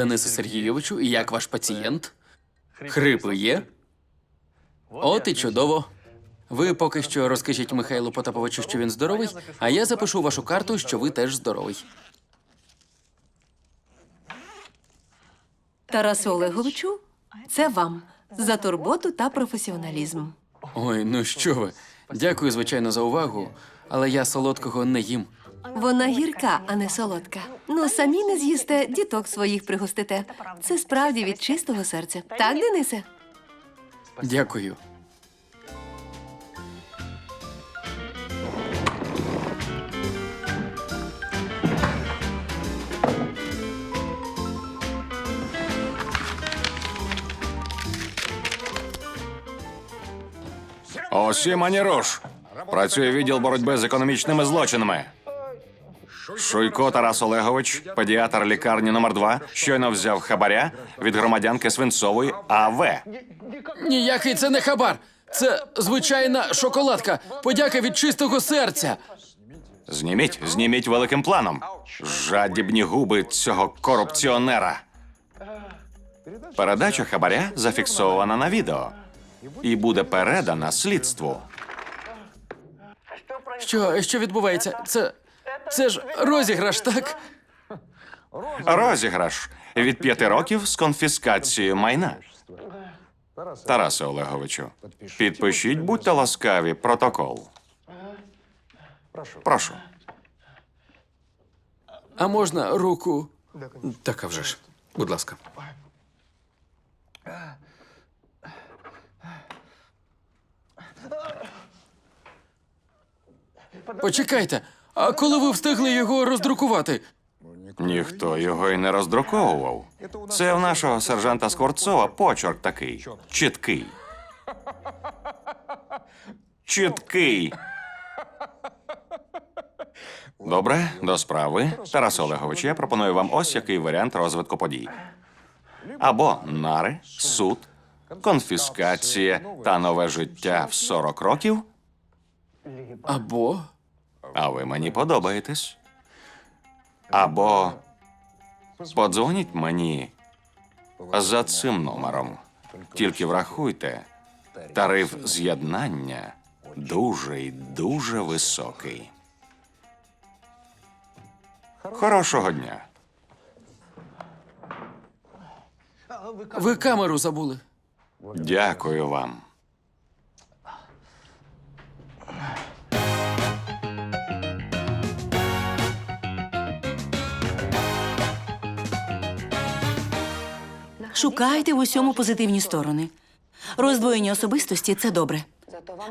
Денисе Сергійовичу, як ваш пацієнт? Хрипи є? От і чудово. Ви поки що розкажіть Михайлу Потаповичу, що він здоровий, а я запишу вашу карту, що ви теж здоровий. Тарасу Олеговичу, це вам за турботу та професіоналізм. Ой, ну що ви. Дякую, звичайно, за увагу, але я солодкого не їм. Вона гірка, а не солодка. Ну самі не з'їсте, діток своїх пригостите. Це справді від чистого серця. Так, Денисе? Дякую. Усім ані. Працює відділ боротьби з економічними злочинами. Шуйко Тарас Олегович, педіатр лікарні номер 2 щойно взяв хабаря від громадянки Свинцової АВ. Ніякий це не хабар. Це звичайна шоколадка. Подяка від чистого серця. Зніміть, зніміть великим планом. Жадібні губи цього корупціонера. Передача хабаря зафіксована на відео і буде передана слідству. Що, що відбувається? Це. Це ж розіграш, так? Розіграш від п'яти років з конфіскацією майна. Тарасе Олеговичу, підпишіть, будьте ласкаві, протокол. Прошу. А можна руку? Так, а вже ж. Будь ласка. Почекайте. А коли ви встигли його роздрукувати? Ніхто його й не роздруковував. Це в нашого сержанта Скворцова почерк такий. Чіткий. Чіткий. Добре, до справи. Тарас Олегович, я пропоную вам ось який варіант розвитку подій. Або нари, суд, конфіскація та нове життя в 40 років. Або. А ви мені подобаєтесь. Або подзвоніть мені за цим номером. Тільки врахуйте, тариф з'єднання дуже й дуже високий. Хорошого дня. Ви камеру забули. Дякую вам. Шукайте в усьому позитивні сторони. Роздвоєння особистості це добре.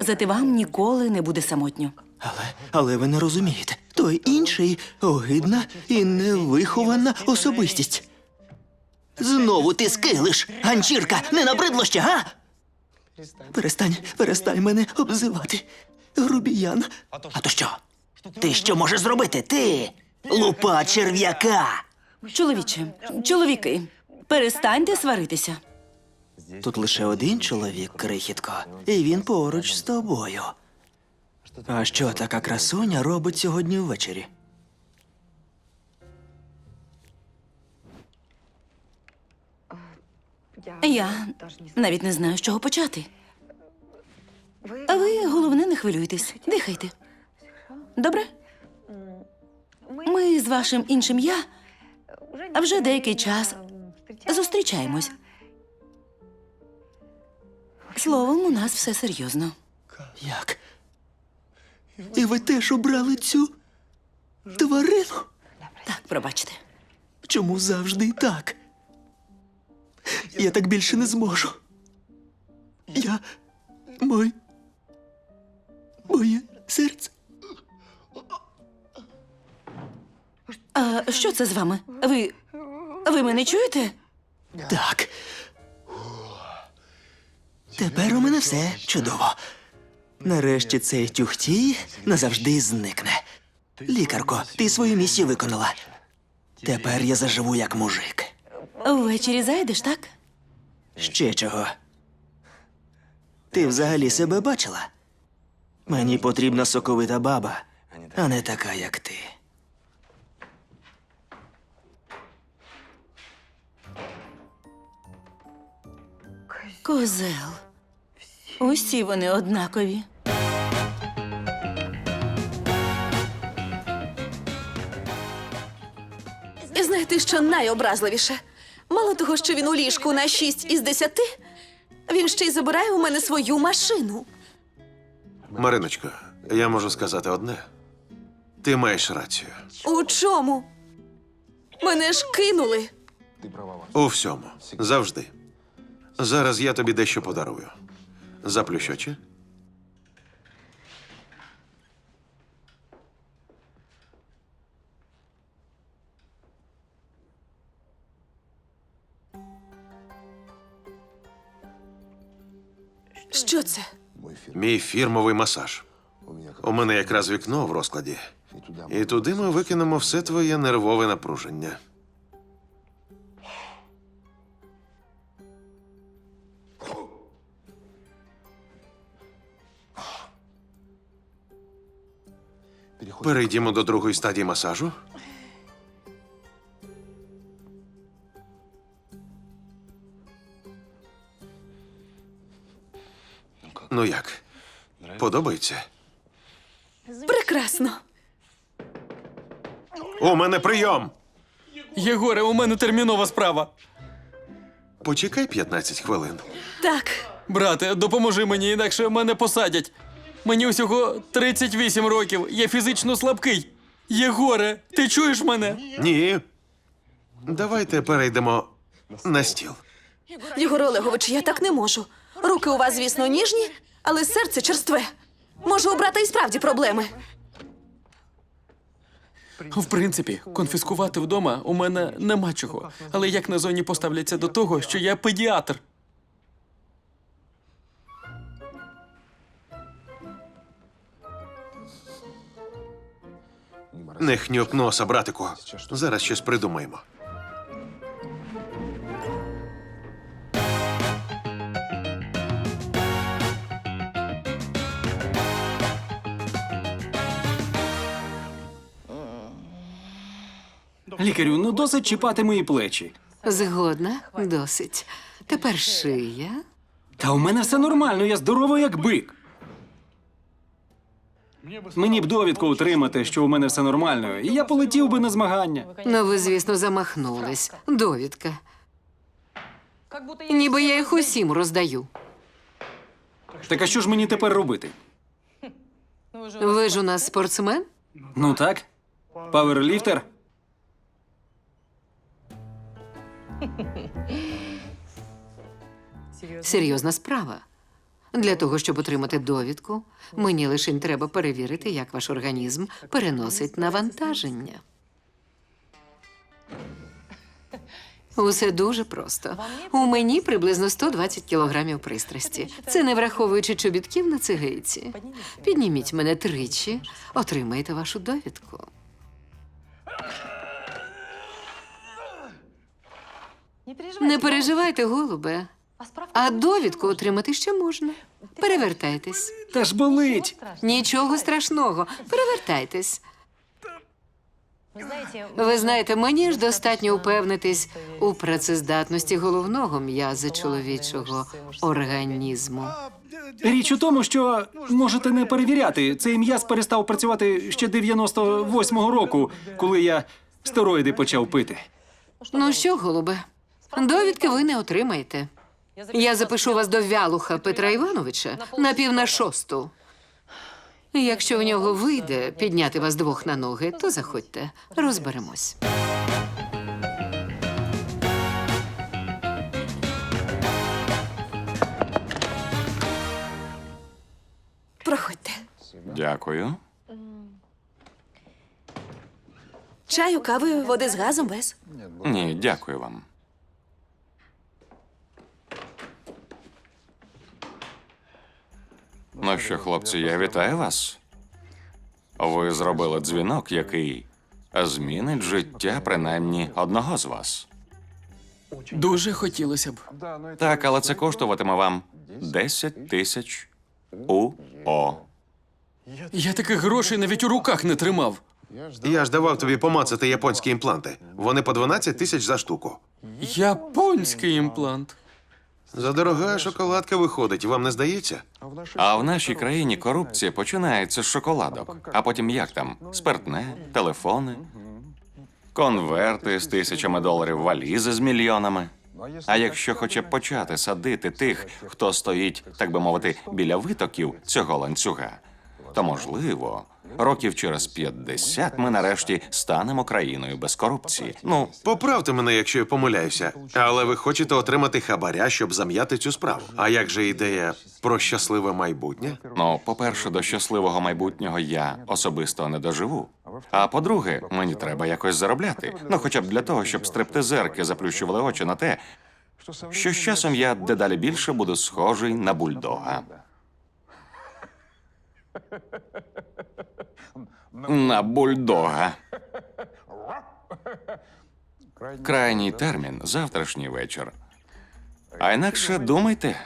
Зате вам ніколи не буде самотньо. Але, але ви не розумієте, той інший огидна і невихована особистість. Знову ти скилиш, ганчірка, не набридло ще, га? Перестань, перестань мене обзивати. Грубіян. А то що? Ти що можеш зробити? Ти? Лупа черв'яка. Чоловіче, чоловіки, перестаньте сваритися. Тут лише один чоловік, крихітко, і він поруч з тобою. А що така красуня робить сьогодні ввечері? Я навіть не знаю, з чого почати. А ви, головне, не хвилюйтесь, дихайте. Добре? Ми з вашим іншим я вже деякий час зустрічаємось. Словом, у нас все серйозно. Як? І ви теж обрали цю тварину? Так, пробачте. Чому завжди так? Я так більше не зможу. Я. Мой. Моє серце. А що це з вами? Ви. Ви мене чуєте? Так. Тепер у мене все чудово. Нарешті цей тюхтій назавжди зникне. Лікарко, ти свою місію виконала. Тепер я заживу як мужик. Ввечері зайдеш, так? Ще чого? Ти взагалі себе бачила? Мені потрібна соковита баба, а не така, як ти. Козел. Усі вони однакові. І знаєте, що найобразливіше? Мало того, що він у ліжку на 6 із 10, він ще й забирає у мене свою машину. Мариночко, я можу сказати одне. Ти маєш рацію. У чому? Мене ж кинули. У всьому. Завжди. Зараз я тобі дещо подарую. Заплющ очі. Що це? Мій фірмовий масаж. У мене якраз вікно в розкладі. І туди ми викинемо все твоє нервове напруження. Перейдімо до другої стадії масажу. Ну як? Подобається? Прекрасно. У мене прийом! Єгоре, у мене термінова справа. Почекай 15 хвилин. Так, Брате, допоможи мені, інакше мене посадять. Мені усього 38 років, я фізично слабкий. Єгоре, ти чуєш мене? Ні. Давайте перейдемо на стіл. Єгор Олегович, я так не можу. Руки у вас, звісно, ніжні, але серце черстве. Може, у брата і справді проблеми. В принципі, конфіскувати вдома у мене нема чого. Але як на зоні поставляться до того, що я педіатр? Не хнюк носа, братику. Зараз щось придумаємо. Лікарю, ну досить чіпати мої плечі. Згодна, досить. Тепер шия. Та у мене все нормально, я здоровий як бик. Мені б довідку отримати, що у мене все нормально, і я полетів би на змагання. Ну, ви, звісно, замахнулись. Довідка. Ніби я їх усім роздаю. Так а що ж мені тепер робити? Ви ж у нас спортсмен? Ну так, паверліфтер. Серйозна справа. Для того, щоб отримати довідку, мені лише треба перевірити, як ваш організм переносить навантаження. Усе дуже просто. У мені приблизно 120 кілограмів пристрасті. Це не враховуючи чобітків на цигейці. Підніміть мене тричі, отримаєте вашу довідку. Не переживайте, голубе. А довідку отримати ще можна. Перевертайтесь. Та ж болить. Нічого страшного. Перевертайтесь. Ви знаєте, мені ж достатньо упевнитись у працездатності головного м'яза чоловічого організму. Річ у тому, що можете не перевіряти. Цей м'яз перестав працювати ще 98-го року, коли я стероїди почав пити. Ну що, голубе, довідки ви не отримаєте. Я запишу вас до Вялуха Петра Івановича на пів на шосту. Якщо в нього вийде підняти вас двох на ноги, то заходьте, розберемось. проходьте. Дякую. Чаю, кави, води з газом без. Ні, дякую вам. Ну що, хлопці, я вітаю вас. Ви зробили дзвінок, який змінить життя принаймні одного з вас. Дуже хотілося б. Так, але це коштуватиме вам 10 тисяч УО. Я таких грошей навіть у руках не тримав. Я ж давав тобі помацати японські імпланти. Вони по 12 тисяч за штуку. Японський імплант. Задорога шоколадка виходить, вам не здається? А в нашій країні корупція починається з шоколадок. А потім як там? Спиртне, телефони, конверти з тисячами доларів, валізи з мільйонами. А якщо хоча б почати садити тих, хто стоїть, так би мовити, біля витоків цього ланцюга, то можливо, років через 50 ми нарешті станемо країною без корупції. Ну, Поправте мене, якщо я помиляюся, але ви хочете отримати хабаря, щоб зам'яти цю справу. А як же ідея про щасливе майбутнє? Ну, по-перше, до щасливого майбутнього я особисто не доживу. А по-друге, мені треба якось заробляти. Ну, хоча б для того, щоб стриптизерки заплющували очі на те, що з часом я дедалі більше буду схожий на бульдога. На бульдога. Крайній термін завтрашній вечір. А інакше думайте,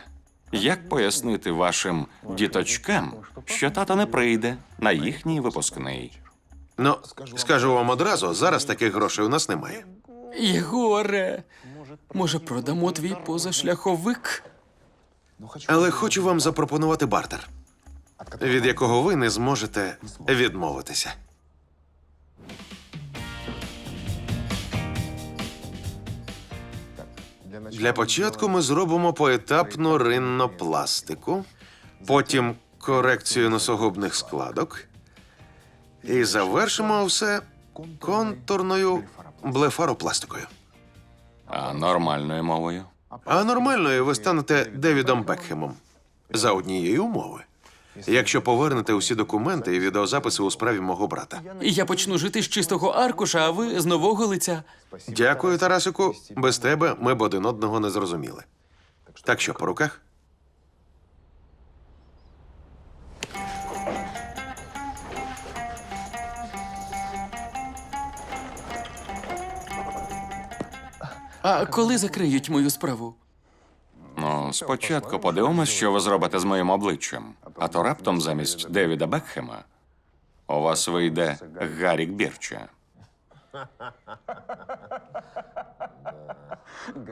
як пояснити вашим діточкам, що тато не прийде на їхній випускний. Ну, скажу вам одразу, зараз таких грошей у нас немає. Єгоре, може, продамо твій позашляховик? Але хочу вам запропонувати бартер, від якого ви не зможете відмовитися. Для початку ми зробимо поетапну риннопластику, потім корекцію носогубних складок і завершимо все контурною блефаропластикою. А нормальною мовою. А нормальною ви станете Девідом Бекхемом за однієї умови. Якщо повернете усі документи і відеозаписи у справі мого брата. І я почну жити з чистого аркуша, а ви з нового лиця. Дякую, Тарасику. Без тебе ми б один одного не зрозуміли. Так що, по руках? А коли закриють мою справу? Спочатку подивимось, що ви зробите з моїм обличчям. А то раптом замість Девіда Бекхема у вас вийде Гарік Бірча.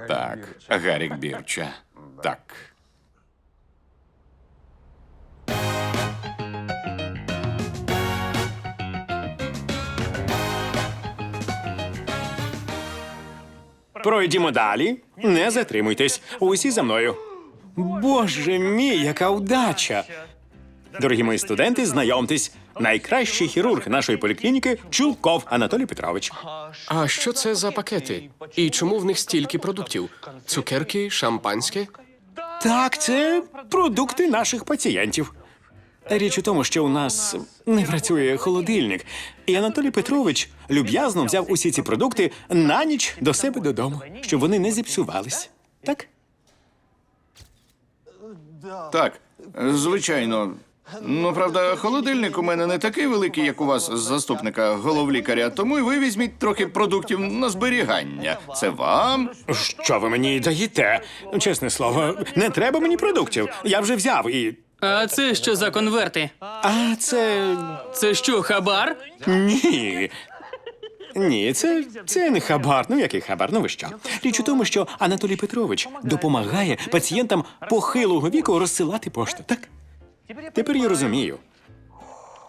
Так, Гарік Бірча. Так. Пройдімо далі. Не затримуйтесь. Усі за мною. Боже мій, яка удача! Дорогі мої студенти, знайомтесь. Найкращий хірург нашої поліклініки Чулков Анатолій Петрович. А що це за пакети? І чому в них стільки продуктів? Цукерки, шампанське? Так, це продукти наших пацієнтів. Річ у тому, що у нас не працює холодильник, і Анатолій Петрович люб'язно взяв усі ці продукти на ніч до себе додому, щоб вони не зіпсувались. Так? Так, звичайно. Ну, правда, холодильник у мене не такий великий, як у вас заступника головлікаря, тому й ви візьміть трохи продуктів на зберігання. Це вам. Що ви мені даєте? Чесне слово, не треба мені продуктів. Я вже взяв і. А це що за конверти? А це. Це що, хабар? Ні. Ні, це, це не хабар. Ну який хабар? Ну ви що? Річ у тому, що Анатолій Петрович допомагає пацієнтам похилого віку розсилати пошту, так? Тепер я розумію.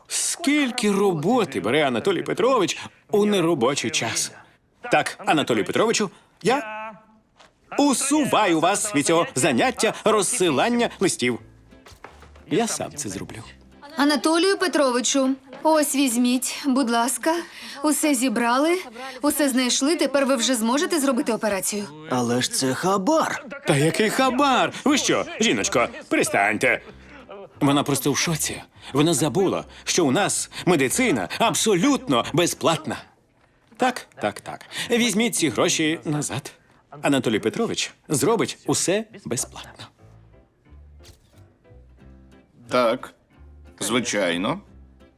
Скільки роботи бере Анатолій Петрович у неробочий час. Так, Анатолій Петровичу, я усуваю вас від цього заняття розсилання листів. Я сам це зроблю. Анатолію Петровичу, ось візьміть, будь ласка, усе зібрали, усе знайшли. Тепер ви вже зможете зробити операцію. Але ж це хабар. Та який хабар? Ви що, жіночко, перестаньте. Вона просто в шоці. Вона забула, що у нас медицина абсолютно безплатна. Так, так, так. Візьміть ці гроші назад. Анатолій Петрович зробить усе безплатно. Так, звичайно.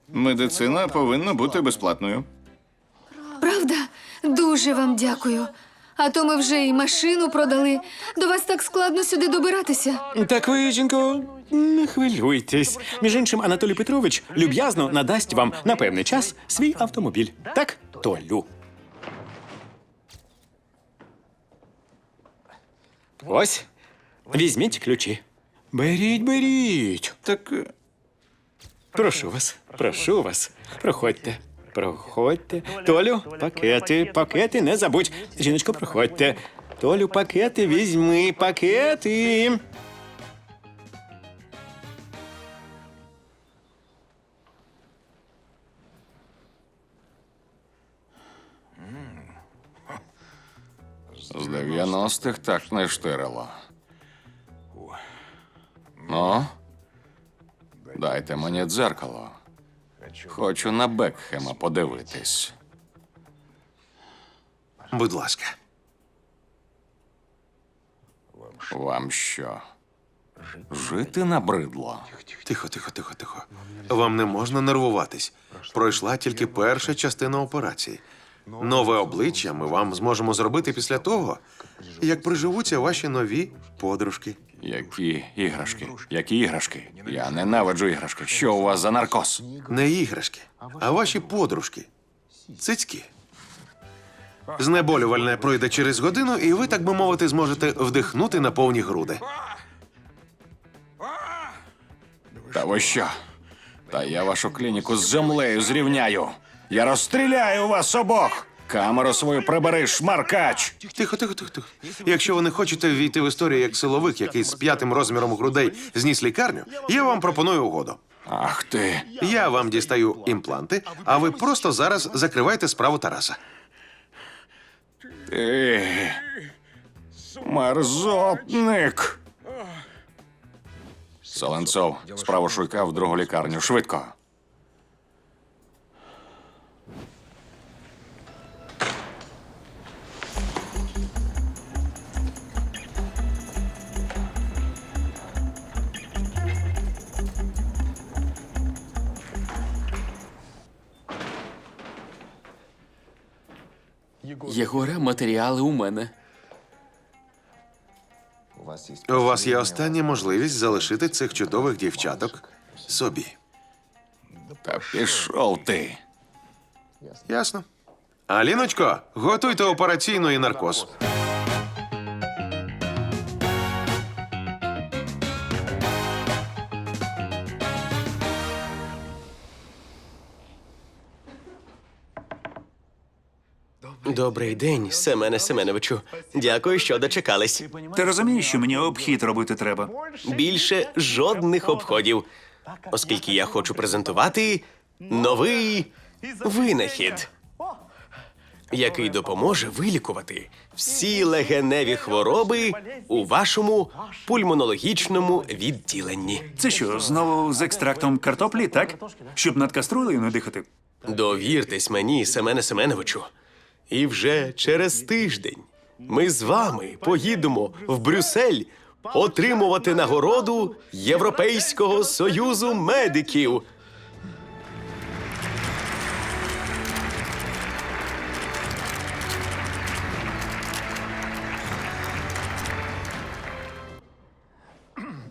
Медицина повинна бути безплатною. Правда? Дуже вам дякую. А то ми вже і машину продали. До вас так складно сюди добиратися. Так ви, жінко, не хвилюйтесь. Між іншим, Анатолій Петрович люб'язно надасть вам на певний час свій автомобіль. Так, Толю. Ось. Візьміть ключі. Беріть, беріть. Так е, Прошу вас, прошу вас. Проходьте. Проходьте. Толю, пакети, пакети, не забудь. Жіночко, проходьте. Толю, пакети, візьми, пакети. З 90-х так не штирило. Ну, дайте мені дзеркало. Хочу на Бекхема подивитись. Будь ласка. Вам що? Жити набридло? Тихо, тихо, тихо, тихо. Вам не можна нервуватись. Пройшла тільки перша частина операції. Нове обличчя ми вам зможемо зробити після того, як приживуться ваші нові подружки. Які іграшки? Які іграшки? Я ненавиджу іграшки. Що у вас за наркоз? Не іграшки, а ваші подружки. Цицьки. Знеболювальне пройде через годину, і ви, так би мовити, зможете вдихнути на повні груди. Та ви що? Та я вашу клініку з землею зрівняю. Я розстріляю вас обох. Камеру свою прибери, шмаркач. Тихо, тихо, тихо, тихо. Якщо ви не хочете ввійти в історію як силовик, який з п'ятим розміром грудей зніс лікарню, я вам пропоную угоду. Ах ти. Я вам дістаю імпланти, а ви просто зараз закривайте справу Тараса. Ти. Мерзотник. Соленцов, справу шуйка в другу лікарню. Швидко. Єгоре, матеріали у мене. У вас є остання можливість залишити цих чудових дівчаток собі. Та пішов ти. Ясно. Аліночко, готуйте операційну і наркоз. Добрий день, Семене Семеновичу. Дякую, що дочекались. Ти розумієш, що мені обхід робити треба? Більше жодних обходів, оскільки я хочу презентувати новий винахід, який допоможе вилікувати всі легеневі хвороби у вашому пульмонологічному відділенні. Це що, знову з екстрактом картоплі, так? Щоб над каструлею не дихати. Довіртесь мені, Семене Семеновичу. І вже через тиждень ми з вами поїдемо в Брюссель отримувати нагороду Європейського союзу медиків.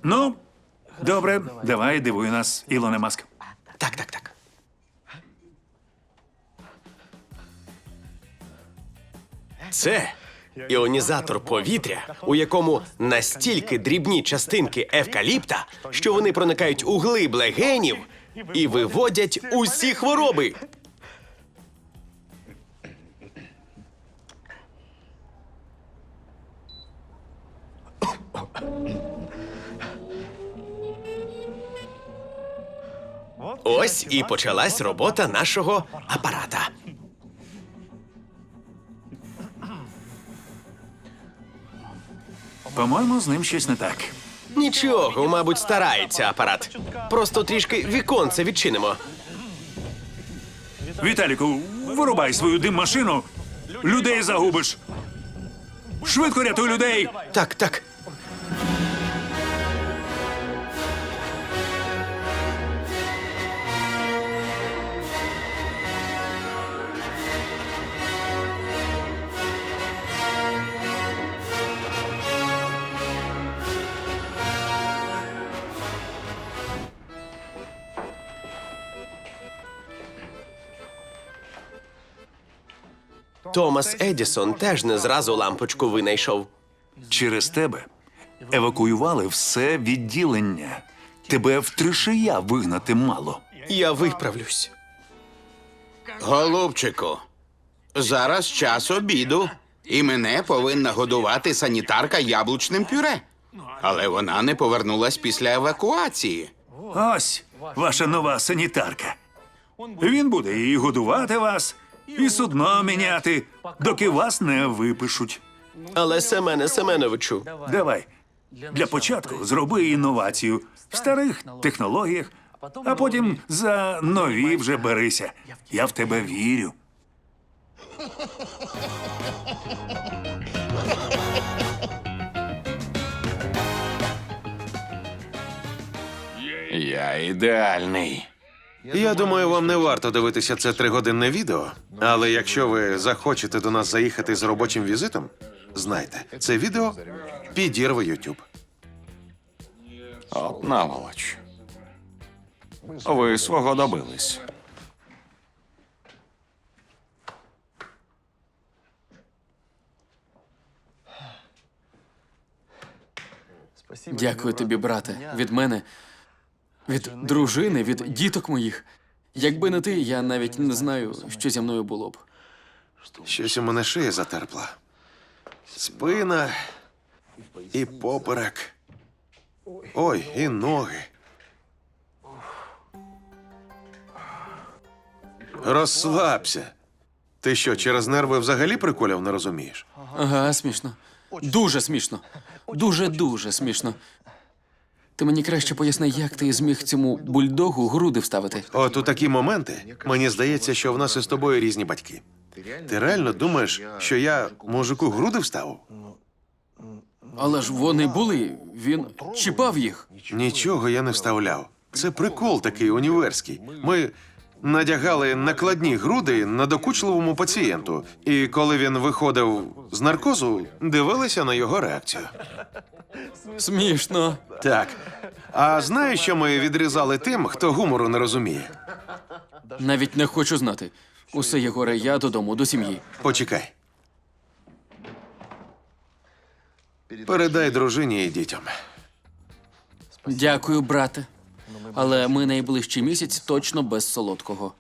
Ну, добре, давай дивуй нас, Ілоне Маск. Так, так, так. Це іонізатор повітря, у якому настільки дрібні частинки евкаліпта, що вони проникають у глиб легенів і виводять усі хвороби. Ось і почалась робота нашого апарата. По-моєму, з ним щось не так. Нічого, мабуть, старається апарат. Просто трішки віконце відчинимо. Віталіку, вирубай свою дим-машину. Людей загубиш. Швидко рятуй людей. Так, так. Томас Едісон теж не зразу лампочку винайшов. Через тебе евакуювали все відділення. Тебе в тришия вигнати мало. Я виправлюсь. Голубчику, зараз час обіду, і мене повинна годувати санітарка яблучним пюре. Але вона не повернулась після евакуації. Ось ваша нова санітарка. Він буде і годувати вас, і судно міняти, доки вас не випишуть. Але Семене Семеновичу, Давай. Для початку зроби інновацію в старих технологіях, а потім за нові вже берися. Я в тебе вірю. Я ідеальний. Я думаю, вам не варто дивитися це тригодинне відео. Але якщо ви захочете до нас заїхати з робочим візитом, знайте, це відео підірве YouTube. От наволоч. Ви свого добились. Дякую тобі, брате. Від мене, від дружини, від діток моїх. Якби не ти, я навіть не знаю, що зі мною було б. Щось у мене шия затерпла. Спина і поперек. Ой, і ноги. Розслабся. Ти що, через нерви взагалі приколів не розумієш? Ага, смішно. Дуже смішно. Дуже дуже смішно. Ти мені краще поясни, як ти зміг цьому бульдогу груди вставити. От у такі моменти мені здається, що в нас із тобою різні батьки. Ти реально думаєш, що я мужику груди вставив? Але ж вони були, він чіпав їх. Нічого я не вставляв. Це прикол такий універський. Ми надягали накладні груди надокучливому пацієнту, і коли він виходив з наркозу, дивилися на його реакцію. Смішно. Так. А знаєш, що ми відрізали тим, хто гумору не розуміє? Навіть не хочу знати. Усе, Єгоре, я додому, до сім'ї. Почекай. Передай дружині і дітям. Дякую, брате. Але ми найближчий місяць точно без солодкого.